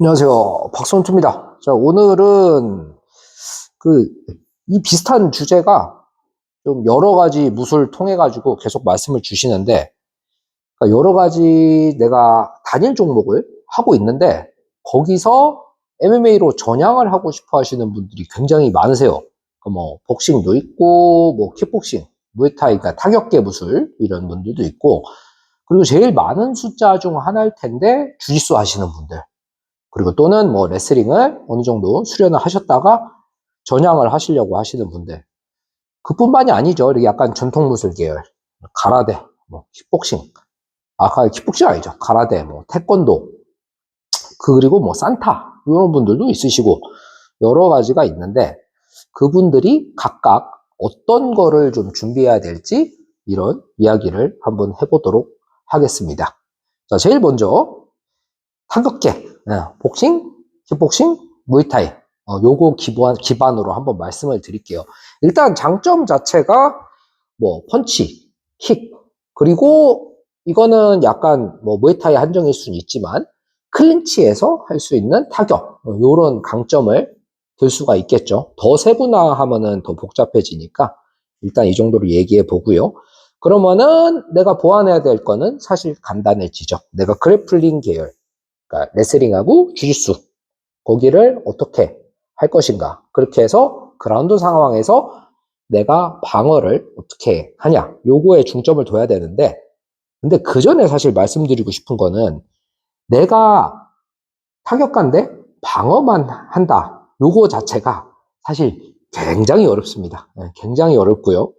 안녕하세요. 박성투입니다. 자, 오늘은 그, 이 비슷한 주제가 좀 여러 가지 무술 통해가지고 계속 말씀을 주시는데, 그러니까 여러 가지 내가 단일 종목을 하고 있는데, 거기서 MMA로 전향을 하고 싶어 하시는 분들이 굉장히 많으세요. 그 뭐, 복싱도 있고, 뭐, 킥복싱, 무에타이, 그러니까 타격계 무술, 이런 분들도 있고, 그리고 제일 많은 숫자 중 하나일 텐데, 주짓수 하시는 분들. 그리고 또는 뭐 레슬링을 어느 정도 수련을 하셨다가 전향을 하시려고 하시는 분들. 그뿐만이 아니죠. 이렇게 약간 전통 무술 계열. 가라데, 뭐 킥복싱. 아, 가- 킥복싱 아니죠. 가라데, 뭐 태권도. 그리고 뭐 산타 이런 분들도 있으시고 여러 가지가 있는데 그분들이 각각 어떤 거를 좀 준비해야 될지 이런 이야기를 한번 해보도록 하겠습니다. 자, 제일 먼저 타격계, 예, 복싱, 킥복싱, 무이타이. 어, 요거 기반, 기반으로 한번 말씀을 드릴게요. 일단 장점 자체가 뭐 펀치, 킥, 그리고 이거는 약간 뭐 무에타이 한정일 수는 있지만 클린치에서 할 수 있는 타격, 어, 요런 강점을 들 수가 있겠죠. 더 세분화하면은 더 복잡해지니까 일단 이 정도로 얘기해 보고요. 그러면은 내가 보완해야 될 거는 사실 간단해지죠. 내가 그래플링 계열, 그러니까 레슬링하고 주짓수 거기를 어떻게 할 것인가. 그렇게 해서 그라운드 상황에서 내가 방어를 어떻게 하냐. 요거에 중점을 둬야 되는데 근데 그 전에 사실 말씀드리고 싶은 거는 내가 타격가인데 방어만 한다. 요거 자체가 사실 굉장히 어렵습니다. 네, 굉장히 어렵고요.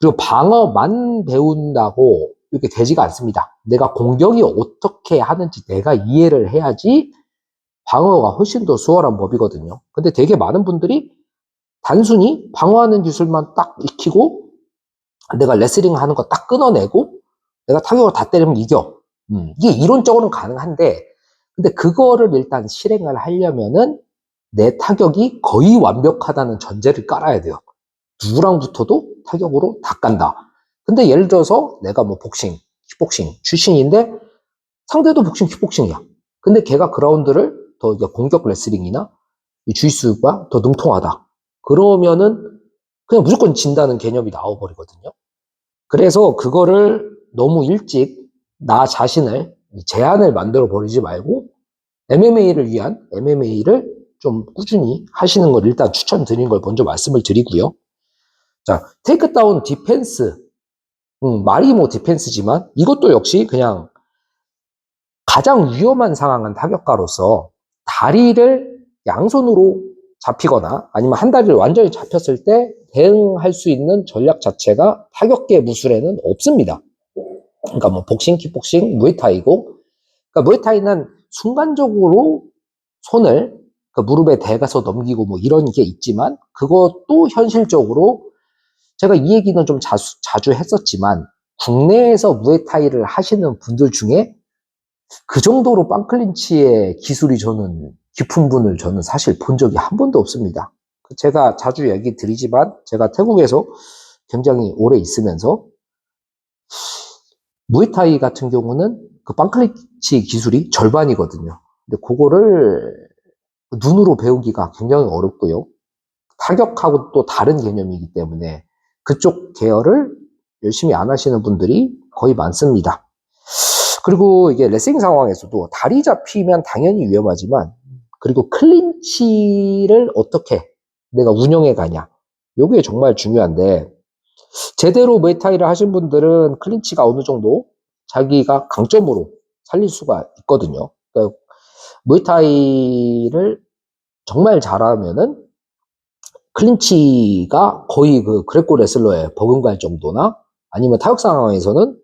그리고 방어만 배운다고 이렇게 되지가 않습니다. 내가 공격이 어떻게 하는지 내가 이해를 해야지 방어가 훨씬 더 수월한 법이거든요. 근데 되게 많은 분들이 단순히 방어하는 기술만 딱 익히고 내가 레슬링 하는 거 딱 끊어내고 내가 타격을 다 때리면 이겨. 음, 이게 이론적으로는 가능한데 근데 그거를 일단 실행을 하려면은 내 타격이 거의 완벽하다는 전제를 깔아야 돼요. 누구랑 붙어도 타격으로 다 간다. 근데 예를 들어서 내가 뭐 복싱, 킥복싱 출신인데 상대도 복싱, 킥복싱이야. 근데 걔가 그라운드를 더 공격 레슬링이나 이 주짓수가 더 능통하다. 그러면은 그냥 무조건 진다는 개념이 나와버리거든요. 그래서 그거를 너무 일찍 나 자신을 제한을 만들어 버리지 말고 MMA를 위한 MMA를 좀 꾸준히 하시는 걸 일단 추천드리는 걸 먼저 말씀을 드리고요. 자, 테이크다운 디펜스. 음, 말이 뭐 디펜스지만 이것도 역시 그냥 가장 위험한 상황은 타격가로서 다리를 양손으로 잡히거나 아니면 한 다리를 완전히 잡혔을 때 대응할 수 있는 전략 자체가 타격계 무술에는 없습니다. 그러니까 뭐 복싱, 킥복싱, 무에타이고 그러니까 무에타이는 순간적으로 손을 그 무릎에 대가서 넘기고 뭐 이런 게 있지만 그것도 현실적으로 제가 이 얘기는 좀 자주, 자주 했었지만 국내에서 무에타이를 하시는 분들 중에 그 정도로 빵클린치의 기술이 저는 깊은 분을 저는 사실 본 적이 한 번도 없습니다. 제가 자주 얘기 드리지만 제가 태국에서 굉장히 오래 있으면서 무에타이 같은 경우는 그 빵클린치 기술이 절반이거든요. 근데 그거를 눈으로 배우기가 굉장히 어렵고요. 타격하고 또 다른 개념이기 때문에 그쪽 계열을 열심히 안 하시는 분들이 거의 많습니다. 그리고 이게 레슬링 상황에서도 다리 잡히면 당연히 위험하지만 그리고 클린치를 어떻게 내가 운영해 가냐. 요게 정말 중요한데 제대로 무에타이를 하신 분들은 클린치가 어느 정도 자기가 강점으로 살릴 수가 있거든요. 그러니까 무에타이를 정말 잘하면은 클린치가 거의 그 그레코 레슬러에 버금갈 정도나 아니면 타격 상황에서는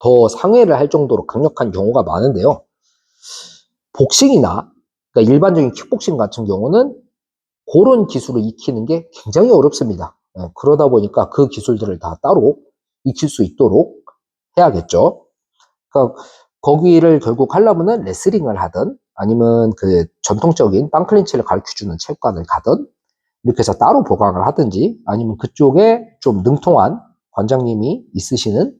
더 상회를 할 정도로 강력한 경우가 많은데요. 복싱이나 그러니까 일반적인 킥복싱 같은 경우는 그런 기술을 익히는 게 굉장히 어렵습니다. 예, 그러다 보니까 그 기술들을 다 따로 익힐 수 있도록 해야겠죠. 그러니까 거기를 결국 하려면은 레슬링을 하든 아니면 그 전통적인 빵클린치를 가르쳐주는 체육관을 가든 이렇게 해서 따로 보강을 하든지 아니면 그쪽에 좀 능통한 관장님이 있으시는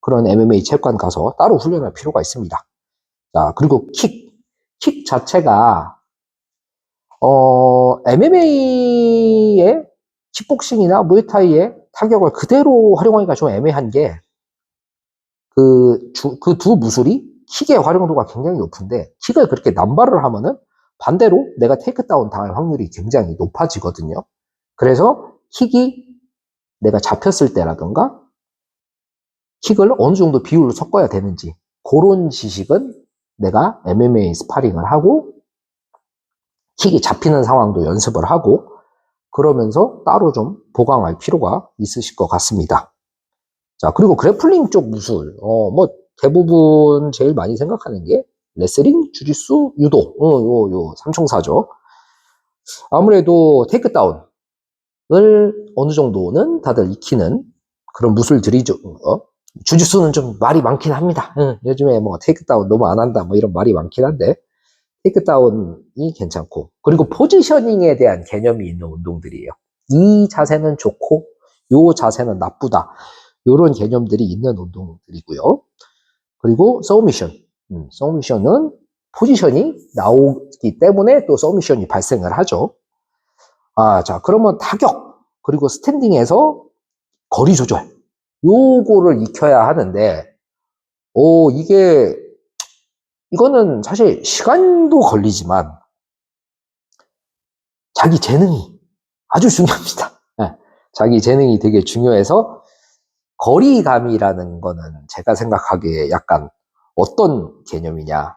그런 MMA 체육관 가서 따로 훈련할 필요가 있습니다. 자, 그리고 킥. 킥 자체가 어, MMA의 킥복싱이나 무에타이의 타격을 그대로 활용하기가 좀 애매한 게, 그, 그 두 무술이 킥의 활용도가 굉장히 높은데, 킥을 그렇게 남발을 하면은 반대로 내가 테이크다운 당할 확률이 굉장히 높아지거든요. 그래서 킥이 내가 잡혔을 때라든가, 킥을 어느 정도 비율로 섞어야 되는지, 그런 지식은 내가 MMA 스파링을 하고, 킥이 잡히는 상황도 연습을 하고, 그러면서 따로 좀 보강할 필요가 있으실 것 같습니다. 자, 그리고 그래플링 쪽 무술, 어, 뭐, 대부분 제일 많이 생각하는 게, 레슬링, 주짓수, 유도, 어, 요, 요, 삼총사죠. 아무래도 테이크다운을 어느 정도는 다들 익히는 그런 무술들이죠. 어? 주짓수는 좀 말이 많긴 합니다. 응, 요즘에 뭐 테이크다운 너무 안 한다, 뭐 이런 말이 많긴 한데, 테이크다운이 괜찮고 그리고 포지셔닝에 대한 개념이 있는 운동들이에요. 이 자세는 좋고 요 자세는 나쁘다. 요런 개념들이 있는 운동들이고요. 그리고 서미션. 음, 서미션은 포지션이 나오기 때문에 또 서미션이 발생을 하죠. 아, 자, 그러면 타격 그리고 스탠딩에서 거리 조절 요거를 익혀야 하는데 오, 이게 이거는 사실 시간도 걸리지만 자기 재능이 아주 중요합니다. 네, 자기 재능이 되게 중요해서 거리감이라는 거는 제가 생각하기에 약간 어떤 개념이냐.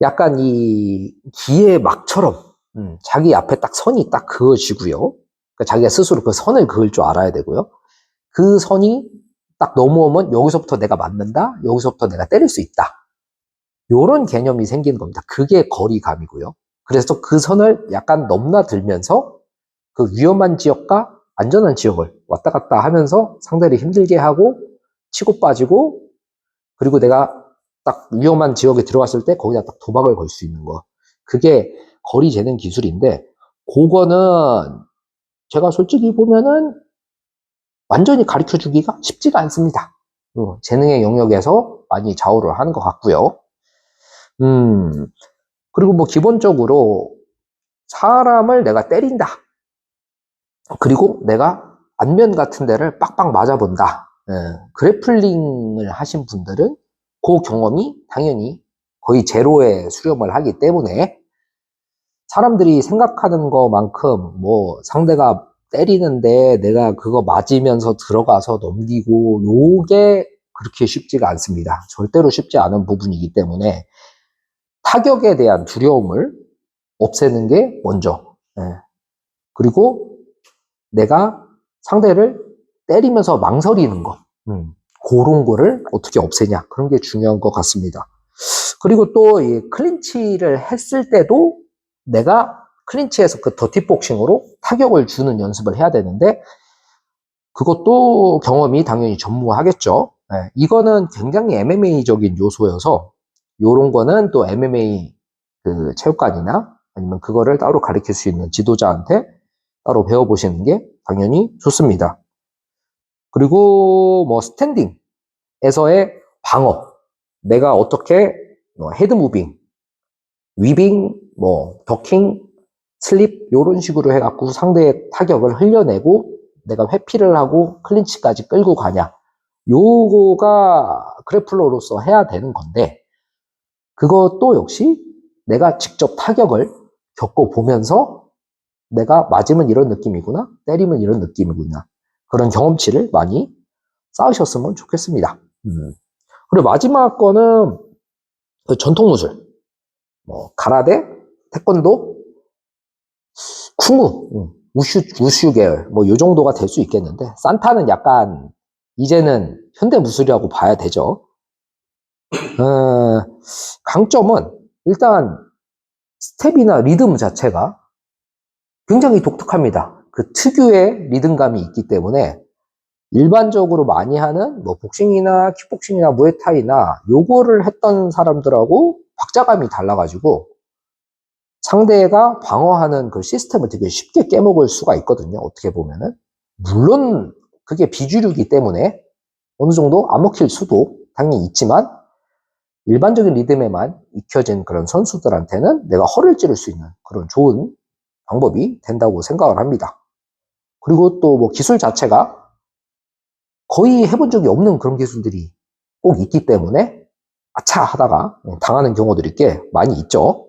약간 이 기의 막처럼 음, 자기 앞에 딱 선이 딱 그어지고요. 그러니까 자기가 스스로 그 선을 그을 줄 알아야 되고요. 그 선이 딱 넘어오면 여기서부터 내가 맞는다. 여기서부터 내가 때릴 수 있다. 요런 개념이 생기는 겁니다. 그게 거리감이고요. 그래서 그 선을 약간 넘나들면서 그 위험한 지역과 안전한 지역을 왔다 갔다 하면서 상대를 힘들게 하고 치고 빠지고 그리고 내가 딱 위험한 지역에 들어왔을 때 거기다 딱 도박을 걸 수 있는 거. 그게 거리 재는 기술인데 그거는 제가 솔직히 보면은 완전히 가르쳐 주기가 쉽지가 않습니다. 어, 재능의 영역에서 많이 좌우를 하는 것 같고요. 음, 그리고 뭐 기본적으로 사람을 내가 때린다. 그리고 내가 안면 같은 데를 빡빡 맞아본다. 예, 그래플링을 하신 분들은 그 경험이 당연히 거의 제로에 수렴을 하기 때문에 사람들이 생각하는 것만큼 뭐 상대가 때리는데 내가 그거 맞으면서 들어가서 넘기고 요게 그렇게 쉽지가 않습니다. 절대로 쉽지 않은 부분이기 때문에 타격에 대한 두려움을 없애는 게 먼저. 예. 그리고 내가 상대를 때리면서 망설이는 거. 음, 그런 거를 어떻게 없애냐. 그런 게 중요한 것 같습니다. 그리고 또 이 클린치를 했을 때도 내가 클린치에서 그 더티복싱으로 타격을 주는 연습을 해야 되는데 그것도 경험이 당연히 전무하겠죠. 예, 이거는 굉장히 MMA적인 요소여서 요런 거는 또 MMA 그 체육관이나 아니면 그거를 따로 가르칠 수 있는 지도자한테 따로 배워보시는 게 당연히 좋습니다. 그리고 뭐 스탠딩에서의 방어, 내가 어떻게 뭐 헤드 무빙, 위빙, 뭐 더킹, 슬립 이런 식으로 해갖고 상대의 타격을 흘려내고 내가 회피를 하고 클린치까지 끌고 가냐. 요거가 그래플러로서 해야 되는 건데 그것도 역시 내가 직접 타격을 겪어보면서 내가 맞으면 이런 느낌이구나, 때리면 이런 느낌이구나. 그런 경험치를 많이 쌓으셨으면 좋겠습니다. 음. 그리고 마지막 거는 그 전통무술. 뭐, 가라데, 태권도, 쿵우, 음, 우슈, 우슈 계열, 뭐, 요 정도가 될 수 있겠는데, 산타는 약간, 이제는 현대 무술이라고 봐야 되죠. 어, 강점은 일단 스텝이나 리듬 자체가 굉장히 독특합니다. 그 특유의 리듬감이 있기 때문에 일반적으로 많이 하는 뭐 복싱이나 킥복싱이나 무에타이나 요거를 했던 사람들하고 박자감이 달라가지고 상대가 방어하는 그 시스템을 되게 쉽게 깨먹을 수가 있거든요. 어떻게 보면은. 물론 그게 비주류이기 때문에 어느 정도 안 먹힐 수도 당연히 있지만 일반적인 리듬에만 익혀진 그런 선수들한테는 내가 허를 찌를 수 있는 그런 좋은 방법이 된다고 생각을 합니다. 그리고 또 뭐 기술 자체가 거의 해본 적이 없는 그런 기술들이 꼭 있기 때문에 아차 하다가 당하는 경우들이 꽤 많이 있죠.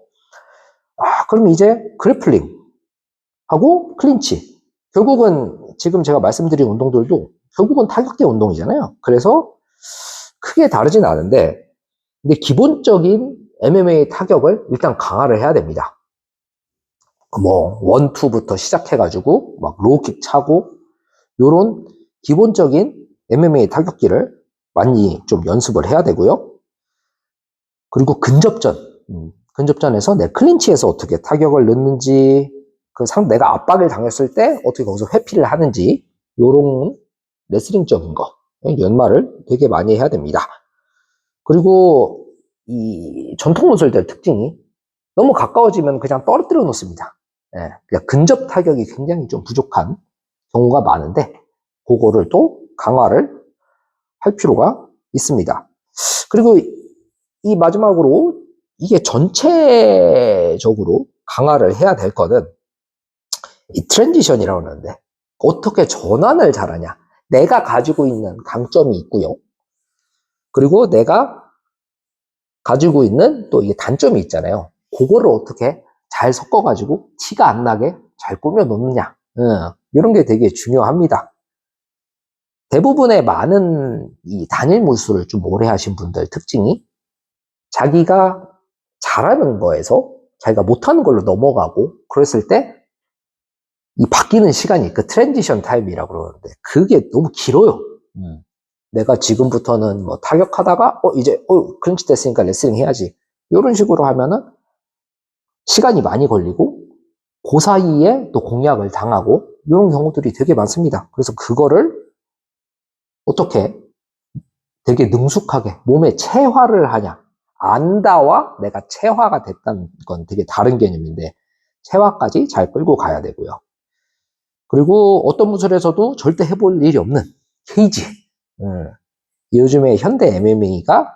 아, 그럼 이제 그래플링 하고 클린치. 결국은 지금 제가 말씀드린 운동들도 결국은 타격계 운동이잖아요. 그래서 크게 다르진 않은데, 근데 기본적인 MMA 타격을 일단 강화를 해야 됩니다. 뭐, 원투부터 시작해가지고, 막 로우킥 차고, 요런 기본적인 MMA 타격기를 많이 좀 연습을 해야 되고요. 그리고 근접전, 음, 근접전에서 내 클린치에서 어떻게 타격을 넣는지, 그 상, 내가 압박을 당했을 때 어떻게 거기서 회피를 하는지, 요런 레슬링적인 거, 예, 연말을 되게 많이 해야 됩니다. 그리고 이 전통 무술들 특징이 너무 가까워지면 그냥 떨어뜨려 놓습니다. 예, 그러니까 근접 타격이 굉장히 좀 부족한 경우가 많은데, 그거를 또 강화를 할 필요가 있습니다. 그리고 이 마지막으로 이게 전체적으로 강화를 해야 될 거는 이 트랜지션이라고 하는데 어떻게 전환을 잘하냐. 내가 가지고 있는 강점이 있고요. 그리고 내가 가지고 있는 또 이게 단점이 있잖아요. 그거를 어떻게 잘 섞어가지고 티가 안 나게 잘 꾸며 놓느냐. 이런 게 되게 중요합니다. 대부분의 많은 이 단일 무술을 좀 오래 하신 분들 특징이 자기가 잘하는 거에서 자기가 못하는 걸로 넘어가고 그랬을 때 이 바뀌는 시간이 그 트랜지션 타임이라고 그러는데 그게 너무 길어요. 음. 내가 지금부터는 뭐 타격하다가 어 이제 어 클린치 됐으니까 레슬링 해야지 이런 식으로 하면은 시간이 많이 걸리고 그 사이에 또 공략을 당하고 이런 경우들이 되게 많습니다. 그래서 그거를 어떻게 되게 능숙하게 몸에 체화를 하냐. 안다와 내가 체화가 됐다는 건 되게 다른 개념인데, 체화까지 잘 끌고 가야 되고요. 그리고 어떤 무술에서도 절대 해볼 일이 없는 케이지. 음, 요즘에 현대 MMA가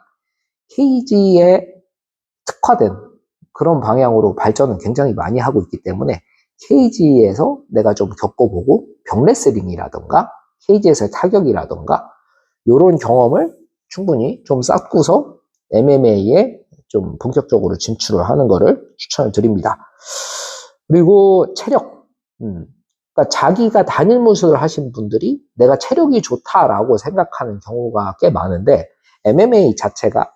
케이지에 특화된 그런 방향으로 발전을 굉장히 많이 하고 있기 때문에 케이지에서 내가 좀 겪어보고 병레슬링이라던가 케이지에서의 타격이라던가 이런 경험을 충분히 좀 쌓고서 MMA에 좀 본격적으로 진출을 하는 것을 추천을 드립니다. 그리고 체력. 음, 그러니까 자기가 단일 무술을 하신 분들이 내가 체력이 좋다라고 생각하는 경우가 꽤 많은데 MMA 자체가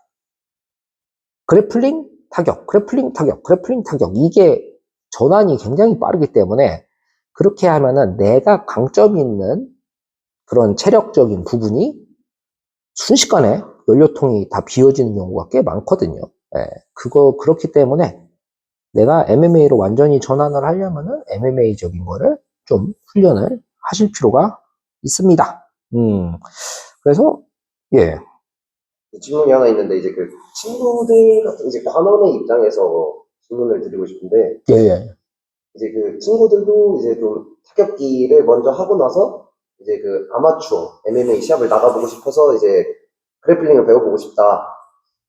그래플링 타격, 그래플링 타격, 그래플링 타격 이게 전환이 굉장히 빠르기 때문에 그렇게 하면은 내가 강점 있는 그런 체력적인 부분이 순식간에 연료통이 다 비워지는 경우가 꽤 많거든요. 예, 그거 그렇기 때문에 내가 MMA로 완전히 전환을 하려면은 MMA적인 거를 좀 훈련을 하실 필요가 있습니다. 음, 그래서 예, 질문이 하나 있는데 이제 그 친구들 같은 이제 관원의 입장에서 질문을 드리고 싶은데 예, 예. 이제 그 친구들도 이제 좀 타격기를 먼저 하고 나서 이제 그 아마추어 MMA 시합을 나가보고 싶어서 이제 그래플링을 배워보고 싶다.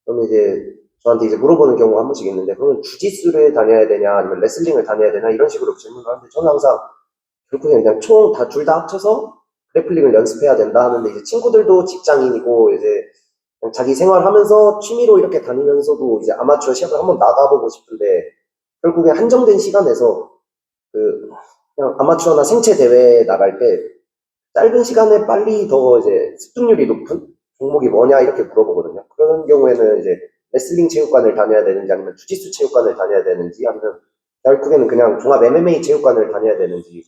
그러면 이제 저한테 이제 물어보는 경우가 한 번씩 있는데 그러면 주짓수를 다녀야 되냐 아니면 레슬링을 다녀야 되냐 이런 식으로 질문을 하는데 저는 항상 결국엔 그냥 총 다 둘 다 합쳐서 그래플링을 연습해야 된다 하는데 이제 친구들도 직장인이고 이제 자기 생활하면서 취미로 이렇게 다니면서도 이제 아마추어 시합을 한번 나가보고 싶은데 결국에 한정된 시간에서 그 그냥 아마추어나 생체 대회에 나갈 때 짧은 시간에 빨리 더 이제 습득률이 높은 종목이 뭐냐 이렇게 물어보거든요. 그런 경우에는 이제 레슬링 체육관을 다녀야 되는지 아니면 주짓수 체육관을 다녀야 되는지 아니면 결국에는 그냥 종합 MMA 체육관을 다녀야 되는지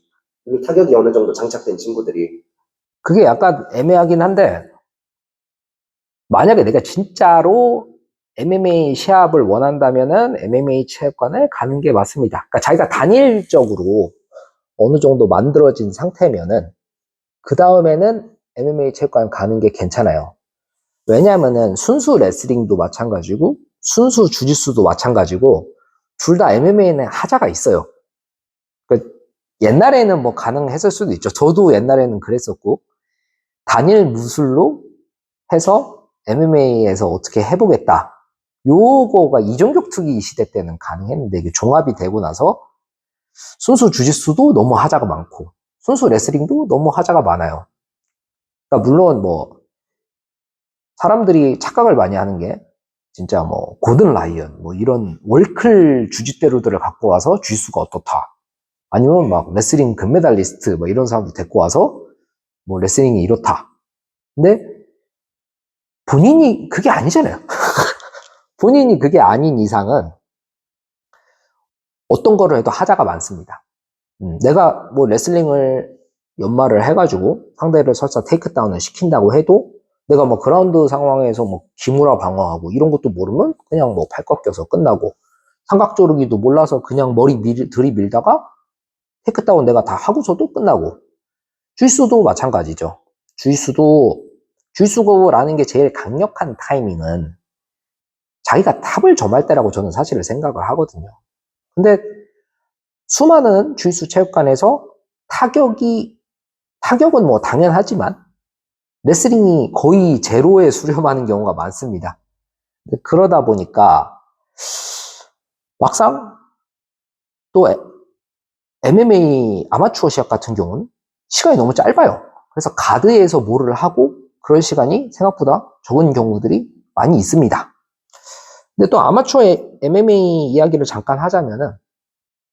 이미 타격이 어느 정도 장착된 친구들이 그게 약간 애매하긴 한데 만약에 내가 진짜로 MMA 시합을 원한다면은 MMA 체육관을 가는 게 맞습니다. 그러니까 자기가 단일적으로 어느 정도 만들어진 상태면은 그 다음에는 MMA 체육관 가는 게 괜찮아요. 왜냐면은 순수 레슬링도 마찬가지고 순수 주짓수도 마찬가지고 둘 다 MMA는 하자가 있어요. 그 옛날에는 뭐 가능했을 수도 있죠. 저도 옛날에는 그랬었고 단일 무술로 해서 MMA에서 어떻게 해보겠다. 요거가 이종격 투기 시대 때는 가능했는데 이게 종합이 되고 나서 순수 주짓수도 너무 하자가 많고 순수 레슬링도 너무 하자가 많아요. 그러니까 물론 뭐 사람들이 착각을 많이 하는 게 진짜 뭐 고든 라이언 뭐 이런 월클 주짓대로들을 갖고 와서 주짓수가 어떻다. 아니면 막 레슬링 금메달리스트 뭐 이런 사람들 데리고 와서 뭐 레슬링이 이렇다. 근데 본인이 그게 아니잖아요. 본인이 그게 아닌 이상은 어떤 거를 해도 하자가 많습니다. 음, 내가 뭐 레슬링을 연말을 해가지고 상대를 설사 테이크다운을 시킨다고 해도 내가 뭐 그라운드 상황에서 뭐 기무라 방어하고 이런 것도 모르면 그냥 뭐 팔 꺾여서 끝나고 삼각 조르기도 몰라서 그냥 머리 밀, 들이밀다가 테이크다운 내가 다 하고서도 끝나고 주짓수도 마찬가지죠. 주짓수도 주짓수라는 게 제일 강력한 타이밍은 자기가 탑을 점할 때라고 저는 사실을 생각을 하거든요. 근데 수많은 주짓수 체육관에서 타격이 타격은 뭐 당연하지만 레슬링이 거의 제로에 수렴하는 경우가 많습니다. 그러다 보니까 막상 또 MMA 아마추어 시합 같은 경우는 시간이 너무 짧아요. 그래서 가드에서 뭐를 하고 그럴 시간이 생각보다 적은 경우들이 많이 있습니다. 근데 또 아마추어 MMA 이야기를 잠깐 하자면은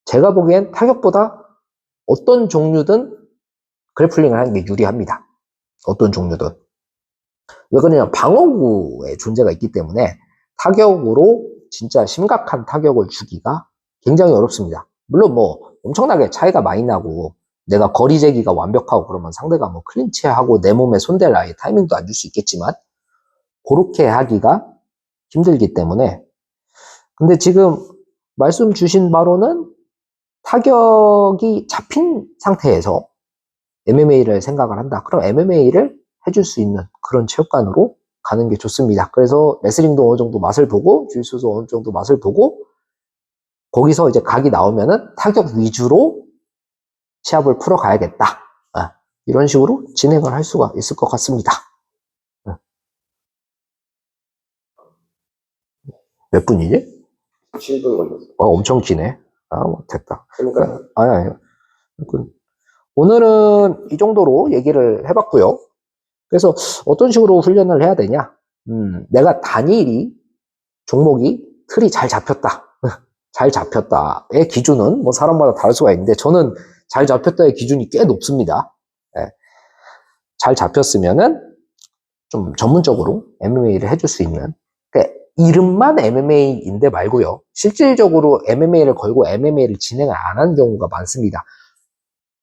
제가 보기엔 타격보다 어떤 종류든 그래플링을 하는 게 유리합니다. 어떤 종류든. 왜 그러냐면 방어구의 존재가 있기 때문에 타격으로 진짜 심각한 타격을 주기가 굉장히 어렵습니다. 물론 뭐 엄청나게 차이가 많이 나고 내가 거리 제기가 완벽하고 그러면 상대가 뭐 클린치하고 내 몸에 손댈 아예 타이밍도 안 줄 수 있겠지만 그렇게 하기가 힘들기 때문에 근데 지금 말씀 주신 바로는 타격이 잡힌 상태에서 MMA를 생각을 한다. 그럼 MMA를 해줄 수 있는 그런 체육관으로 가는 게 좋습니다. 그래서 레슬링도 어느 정도 맛을 보고 주짓수도 어느 정도 맛을 보고 거기서 이제 각이 나오면은 타격 위주로 시합을 풀어 가야겠다. 아, 이런 식으로 진행을 할 수가 있을 것 같습니다. 몇 분이지? 7분 걸렸어. 어, 엄청 기네. 아, 뭐, 됐다. 그러니까 아니, 아니. 그, 오늘은 이 정도로 얘기를 해봤고요. 그래서 어떤 식으로 훈련을 해야 되냐? 음, 내가 단일이 종목이 틀이 잘 잡혔다. 잘 잡혔다의 기준은 뭐 사람마다 다를 수가 있는데 저는 잘 잡혔다의 기준이 꽤 높습니다. 예. 잘 잡혔으면은 좀 전문적으로 MMA를 해줄 수 있는 그러니까 이름만 MMA인데 말고요. 실질적으로 MMA를 걸고 MMA를 진행을 안 하는 경우가 많습니다.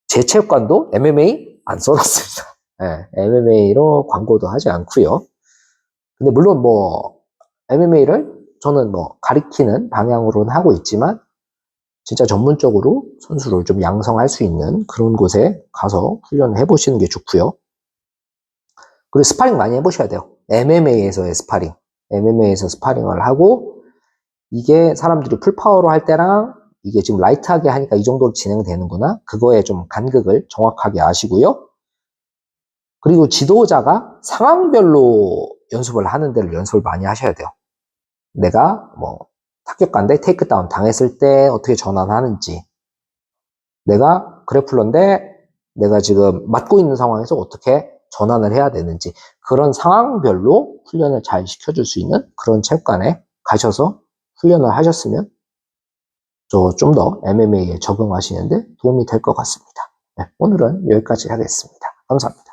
제 체육관도 MMA 안 써놨습니다. MMA로 광고도 하지 않고요. 근데 물론 뭐 MMA를 저는 뭐 가리키는 방향으로는 하고 있지만 진짜 전문적으로 선수를 좀 양성할 수 있는 그런 곳에 가서 훈련을 해보시는 게 좋고요. 그리고 스파링 많이 해보셔야 돼요. MMA에서의 스파링. MMA에서 스파링을 하고 이게 사람들이 풀파워로 할 때랑 이게 지금 라이트하게 하니까 이 정도로 진행되는구나. 그거에 좀 간극을 정확하게 아시고요. 그리고 지도자가 상황별로 연습을 하는 데를 연습을 많이 하셔야 돼요. 내가 뭐 타격가인데 테이크다운 당했을 때 어떻게 전환하는지 내가 그래플러인데 내가 지금 맞고 있는 상황에서 어떻게 전환을 해야 되는지 그런 상황별로 훈련을 잘 시켜줄 수 있는 그런 체육관에 가셔서 훈련을 하셨으면 저좀더 MMA에 적응하시는데 도움이 될 것 같습니다. 네, 오늘은 여기까지 하겠습니다. 감사합니다.